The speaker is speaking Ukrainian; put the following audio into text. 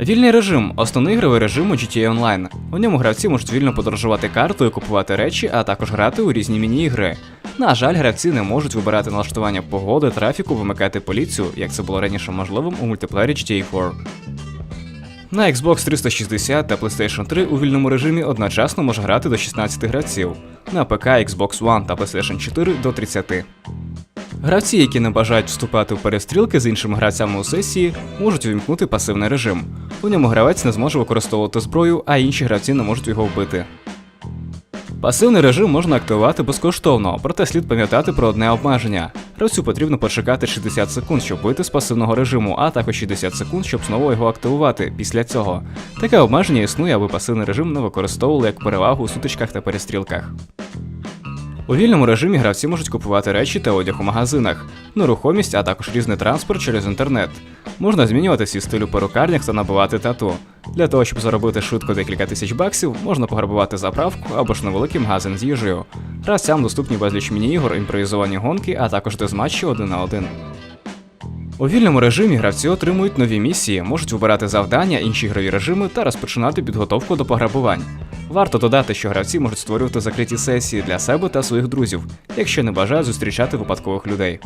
Вільний режим основний ігровий режим у GTA Online. У ньому гравці можуть вільно подорожувати картою, купувати речі, а також грати у різні міні-ігри. На жаль, гравці не можуть вибирати налаштування погоди, трафіку, вимикати поліцію, як це було раніше можливим у мультиплеєрі GTA 4. На Xbox 360 та PlayStation 3 у вільному режимі одночасно може грати до 16 гравців, на ПК, Xbox One та PlayStation 4 до 30. Гравці, які не бажають вступати в перестрілки з іншими гравцями у сесії, можуть увімкнути пасивний режим. У ньому гравець не зможе використовувати зброю, а інші гравці не можуть його вбити. Пасивний режим можна активувати безкоштовно, проте слід пам'ятати про одне обмеження. Гравцю потрібно почекати 60 секунд, щоб вийти з пасивного режиму, а також 60 секунд, щоб знову його активувати після цього. Таке обмеження існує, аби пасивний режим не використовували як перевагу у сутичках та перестрілках. У вільному режимі гравці можуть купувати речі та одяг у магазинах, нерухомість, а також різний транспорт через інтернет. Можна змінювати свій стиль у перукарнях та набивати тату. Для того, щоб заробити швидко декілька тисяч баксів, можна пограбувати заправку або ж невеликий магазин з їжею. Гравцям доступні безліч міні-ігор, імпровізовані гонки, а також дезматчі один на один. У вільному режимі гравці отримують нові місії, можуть вибирати завдання, інші ігрові режими та розпочинати підготовку до пограбувань. Варто додати, що гравці можуть створювати закриті сесії для себе та своїх друзів, якщо не бажають зустрічати випадкових людей.